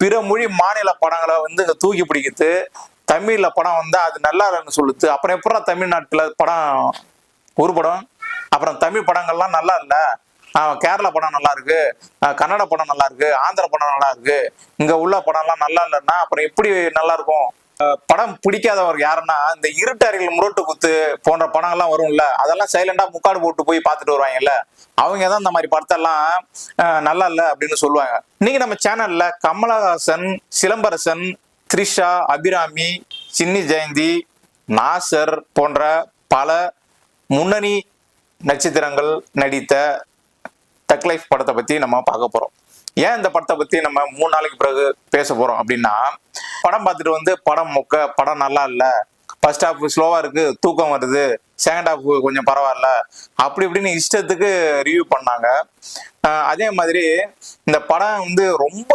பிற மொழி மாநில படங்களை வந்து இங்க தூக்கி பிடிக்குது. தமிழ்ல படம் வந்தா அது நல்லா இல்லைன்னு சொல்லுது. அப்புறம் எப்படா தமிழ்நாட்டுல படம் உருப்படும் அப்புறம் தமிழ் படங்கள்லாம் நல்லா இல்லை கேரளா படம் நல்லா இருக்கு கன்னட படம் நல்லா இருக்கு ஆந்திர படம் நல்லா இருக்கு இங்க உள்ள படம்லாம் நல்லா இல்லைன்னா அப்புறம் எப்படி நல்லா இருக்கும்? படம் பிடிக்காதவர் யாருன்னா இந்த இருட்டறைகள் முரட்டு குத்து போன்ற படங்கள்லாம் வரும்ல அதெல்லாம் சைலண்டா முக்காடு போட்டு போய் பார்த்துட்டு வருவாங்கல்ல அவங்க தான் இந்த மாதிரி படத்தெல்லாம் நல்லா இல்ல அப்படின்னு சொல்லுவாங்க. இன்னைக்கு நம்ம சேனல்ல கமலஹாசன் சிலம்பரசன் த்ரிஷா அபிராமி சின்னி ஜெயந்தி நாசர் போன்ற பல முன்னணி நட்சத்திரங்கள் நடித்த டக் லைஃப் படத்தை பத்தி நம்ம பார்க்க போறோம். ஏன் இந்த படத்தை பத்தி நம்ம மூணு நாளைக்கு பிறகு பேச போறோம் அப்படின்னா படம் பார்த்துட்டு வந்து படம் மொக்க படம் நல்லா இல்ல. ஃபர்ஸ்ட் ஹாஃப் ஸ்லோவா இருக்கு தூக்கம் வருது. செகண்ட் ஹாஃப் கொஞ்சம் பரவாயில்ல. அப்படி இப்படின்னு இஷ்டத்துக்கு ரிவ்யூ பண்ணாங்க. அதே மாதிரி இந்த படம் வந்து ரொம்ப